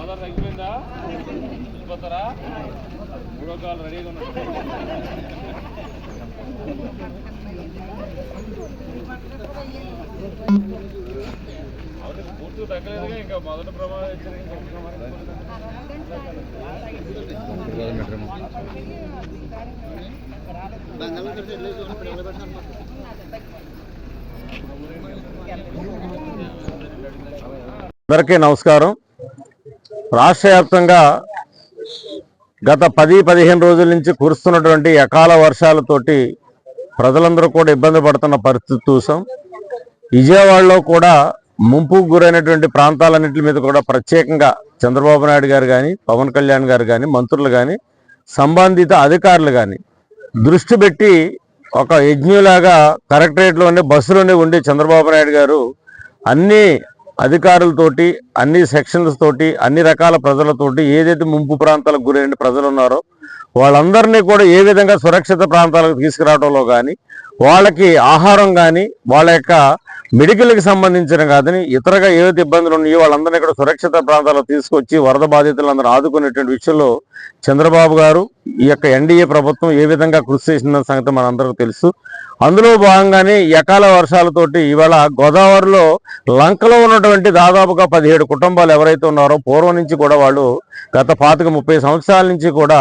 గోదావరి తగ్గిపోయిందా? వెళ్ళిపోతారా మూడో కాలు రెడీగా ఉన్నారు పూర్తి తగ్గలేదుగా ఇంకా మొదటి ప్రమాదం ఇచ్చిన. అందరికీ నమస్కారం. రాష్ట్ర వ్యాప్తంగా గత పది పదిహేను రోజుల నుంచి కురుస్తున్నటువంటి అకాల వర్షాలతోటి ప్రజలందరూ కూడా ఇబ్బంది పడుతున్న పరిస్థితి చూసాం. విజయవాడలో కూడా ముంపుకు గురైనటువంటి ప్రాంతాలన్నింటి మీద కూడా ప్రత్యేకంగా చంద్రబాబు నాయుడు గారు కానీ పవన్ కళ్యాణ్ గారు కానీ మంత్రులు కానీ సంబంధిత అధికారులు కానీ దృష్టి పెట్టి ఒక యజ్ఞలాగా కలెక్టరేట్లోనే బస్సులోనే ఉండి చంద్రబాబు నాయుడు గారు అన్ని అధికారులతోటి అన్ని సెక్షన్స్ తోటి అన్ని రకాల ప్రజలతోటి ఏదైతే ముంపు ప్రాంతాలకు గురైన ప్రజలు ఉన్నారో వాళ్ళందరినీ కూడా ఏ విధంగా సురక్షిత ప్రాంతాలకు తీసుకురావడంలో కానీ వాళ్ళకి ఆహారం కానీ వాళ్ళ యొక్క మెడికల్కి సంబంధించిన కాదని ఇతరగా ఏవైతే ఇబ్బందులు ఉన్నాయో వాళ్ళందరినీ ఇక్కడ సురక్షిత ప్రాంతాల్లో తీసుకొచ్చి వరద బాధితులందరూ ఆదుకునేటువంటి విషయంలో చంద్రబాబు గారు ఈ యొక్క ఎన్డీఏ ప్రభుత్వం ఏ విధంగా కృషి చేసిన సంగతి మనందరికీ తెలుసు. అందులో భాగంగానే ఎకాల వర్షాలతోటి ఇవాళ గోదావరిలో లంకలో ఉన్నటువంటి దాదాపుగా పదిహేడు కుటుంబాలు ఎవరైతే ఉన్నారో పూర్వం నుంచి కూడా వాళ్ళు గత పాతిక ముప్పై సంవత్సరాల నుంచి కూడా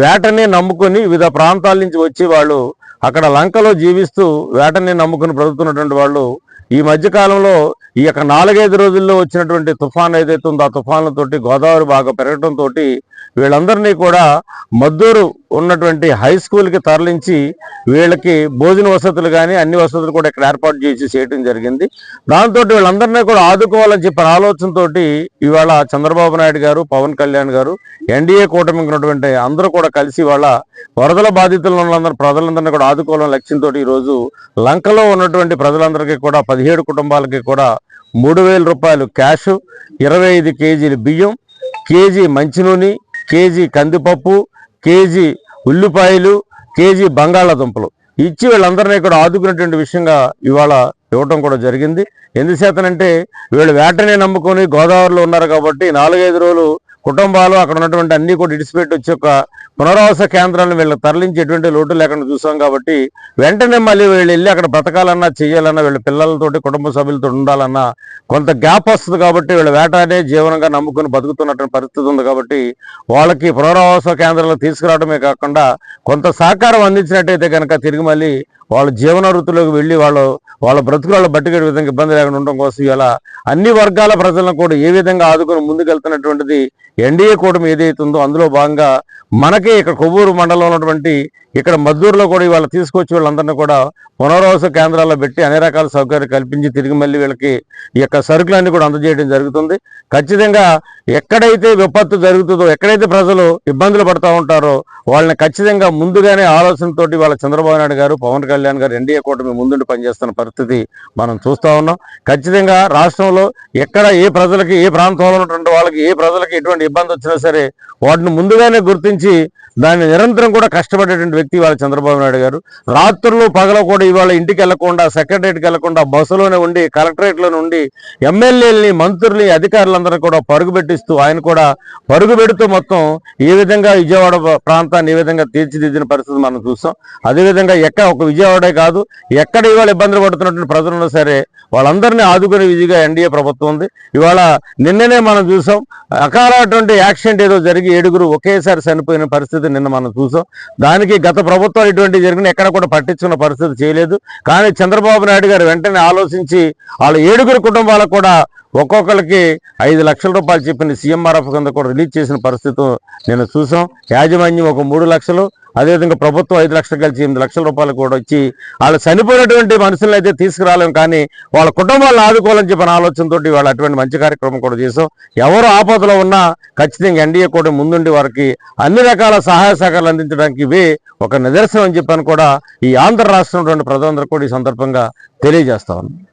వేటనే నమ్ముకొని వివిధ ప్రాంతాల నుంచి వచ్చి వాళ్ళు అక్కడ లంకలో జీవిస్తూ వేటని నమ్ముకుని బ్రతుకుతున్నటువంటి వాళ్ళు ఈ మధ్యకాలంలో ఈ యొక్క నాలుగైదు రోజుల్లో వచ్చినటువంటి తుఫాన్ ఏదైతే ఉందో ఆ తుఫాన్లతోటి గోదావరి బాగా పెరగడంతో వీళ్ళందరినీ కూడా మద్దూరు ఉన్నటువంటి హై స్కూల్కి తరలించి వీళ్ళకి భోజన వసతులు కానీ అన్ని వసతులు కూడా ఇక్కడ ఏర్పాటు చేసి చేయడం జరిగింది. దాంతో వీళ్ళందరినీ కూడా ఆదుకోవాలని చెప్పిన ఆలోచనతో ఇవాళ చంద్రబాబు నాయుడు గారు పవన్ కళ్యాణ్ గారు ఎన్డీఏ కూటమికి ఉన్నటువంటి అందరూ కూడా కలిసి వాళ్ళ వరదల బాధితులు ప్రజలందరినీ కూడా ఆదుకోవాలని లక్ష్యంతో ఈరోజు లంకలో ఉన్నటువంటి ప్రజలందరికీ కూడా పదిహేడు కుటుంబాలకి కూడా మూడు వేల రూపాయలు క్యాష్ ఇరవై ఐదు కేజీలు బియ్యం కేజీ మంచినూనె కేజీ కందిపప్పు కేజీ ఉల్లిపాయలు కేజీ బంగాళాదుంపలు. ఇచ్చి వీళ్ళందరినీ కూడా ఆదుకునేటువంటి విషయంగా ఇవాళ ఇవ్వటం కూడా జరిగింది. ఎందుచేతనంటే వీళ్ళు వేటనే నమ్ముకొని గోదావరిలో ఉన్నారు కాబట్టి నాలుగైదు రోజులు కుటుంబాలు అక్కడ ఉన్నటువంటి అన్ని కూడా ఇడిచిపెట్టి వచ్చి ఒక పునరావాస కేంద్రాలను వీళ్ళకి తరలించి ఎటువంటి లోటు లేకుండా చూసాం కాబట్టి వెంటనే మళ్ళీ వీళ్ళు వెళ్ళి అక్కడ బ్రతకాలన్నా చేయాలన్నా వీళ్ళ పిల్లలతోటి కుటుంబ సభ్యులతో ఉండాలన్నా కొంత గ్యాప్ వస్తుంది కాబట్టి వీళ్ళ వేటాడే జీవనంగా నమ్ముకుని బతుకుతున్నటువంటి పరిస్థితి ఉంది కాబట్టి వాళ్ళకి పునరావాస కేంద్రాలు తీసుకురావడమే కాకుండా కొంత సహకారం అందించినట్టయితే కనుక తిరిగి మళ్ళీ వాళ్ళ జీవన వృత్తిలోకి వెళ్ళి వాళ్ళు వాళ్ళ బ్రతుకులలో బట్టుకెడే విధంగా ఇబ్బంది లేకుండా ఉండడం కోసం ఇలా అన్ని వర్గాల ప్రజలను కూడా ఏ విధంగా ఆదుకొని ముందుకెళ్తున్నటువంటిది ఎన్డీఏ కూటమి ఏదైతే ఉందో అందులో భాగంగా మనకి ఇక్కడ కొవ్వూరు మండలంలో ఉన్నటువంటి ఇక్కడ మద్దూరులో కూడా ఇవాళ తీసుకొచ్చి వాళ్ళందరినీ కూడా పునరావాస కేంద్రాల్లో పెట్టి అన్ని రకాల సౌకర్యాలు కల్పించి తిరిగి మళ్ళీ వీళ్ళకి ఈ యొక్క సరుకులన్నీ కూడా అందజేయడం జరుగుతుంది. ఖచ్చితంగా ఎక్కడైతే విపత్తు జరుగుతుందో ఎక్కడైతే ప్రజలు ఇబ్బందులు పడుతూ ఉంటారో వాళ్ళని ఖచ్చితంగా ముందుగానే ఆలోచనతోటి వాళ్ళ చంద్రబాబు నాయుడు గారు పవన్ కళ్యాణ్ గారు ఎన్డీఏ కూటమి ముందుండి పనిచేస్తున్న పరిస్థితి మనం చూస్తూ ఉన్నాం. ఖచ్చితంగా రాష్ట్రంలో ఎక్కడ ఏ ప్రజలకి ఏ ప్రాంతంలో ఉన్నటువంటి వాళ్ళకి ఏ ప్రజలకి ఎటువంటి ఇబ్బంది వచ్చినా సరే వాటిని ముందుగానే గుర్తించి దాన్ని నిరంతరం కూడా కష్టపడేటువంటి వ్యక్తి ఇవాళ చంద్రబాబు నాయుడు గారు. రాత్రులు పగల కూడా ఇవాళ ఇంటికి వెళ్ళకుండా సెక్రటరీకి వెళ్ళకుండా బస్సులోనే ఉండి కలెక్టరేట్లోనే ఉండి ఎమ్మెల్యేలని మంత్రుల్ని అధికారులందరూ కూడా పరుగు పెట్టిస్తూ ఆయన కూడా పరుగు పెడుతూ మొత్తం ఏ విధంగా విజయవాడ ప్రాంతాన్ని ఏ విధంగా తీర్చిదిద్దిన పరిస్థితి మనం చూస్తాం. అదేవిధంగా ఎక్కడ ఒక విజయవాడే కాదు ఎక్కడ ఇవాళ ఇబ్బందులు పడుతున్నటువంటి ప్రజలున్నా సరే వాళ్ళందరినీ ఆదుకునే విధిగా ఎన్డీఏ ప్రభుత్వం ఉంది. ఇవాళ నిన్ననే మనం చూసాం అకాలటువంటి యాక్సిడెంట్ ఏదో జరిగి ఏడుగురు ఒకేసారి చనిపోయిన పరిస్థితి నిన్న మనం చూసాం. దానికి గత ప్రభుత్వం ఇటువంటి జరిగిన ఎక్కడ కూడా పట్టించుకున్న పరిస్థితి చేయలేదు. కానీ చంద్రబాబు నాయుడు గారు వెంటనే ఆలోచించి వాళ్ళ ఏడుగురు కుటుంబాలకు కూడా ఒక్కొక్కరికి ఐదు లక్షల రూపాయలు చెప్పిన సీఎంఆర్ఎఫ్ కింద కూడా రిలీజ్ చేసిన పరిస్థితి నేను చూసాం. యాజమాన్యం ఒక మూడు లక్షలు అదేవిధంగా ప్రభుత్వం ఐదు లక్షలు కలిసి ఎనిమిది లక్షల రూపాయలు కూడా వచ్చి వాళ్ళు చనిపోయినటువంటి మనుషులను అయితే తీసుకురాలేము కానీ వాళ్ళ కుటుంబాలను ఆదుకోవాలని చెప్పిన ఆలోచనతో వాళ్ళు అటువంటి మంచి కార్యక్రమం కూడా చేసాం ఎవరు ఆపదలో ఉన్నా ఖచ్చితంగా ఎన్డీఏ కూడా ముందుండి వారికి అన్ని రకాల సహాయ సహకారాలు అందించడానికి ఇవే ఒక నిదర్శనం అని చెప్పని కూడా ఈ ఆంధ్ర రాష్ట్రం ప్రజలందరూ కూడా ఈ సందర్భంగా తెలియజేస్తా ఉన్నాం.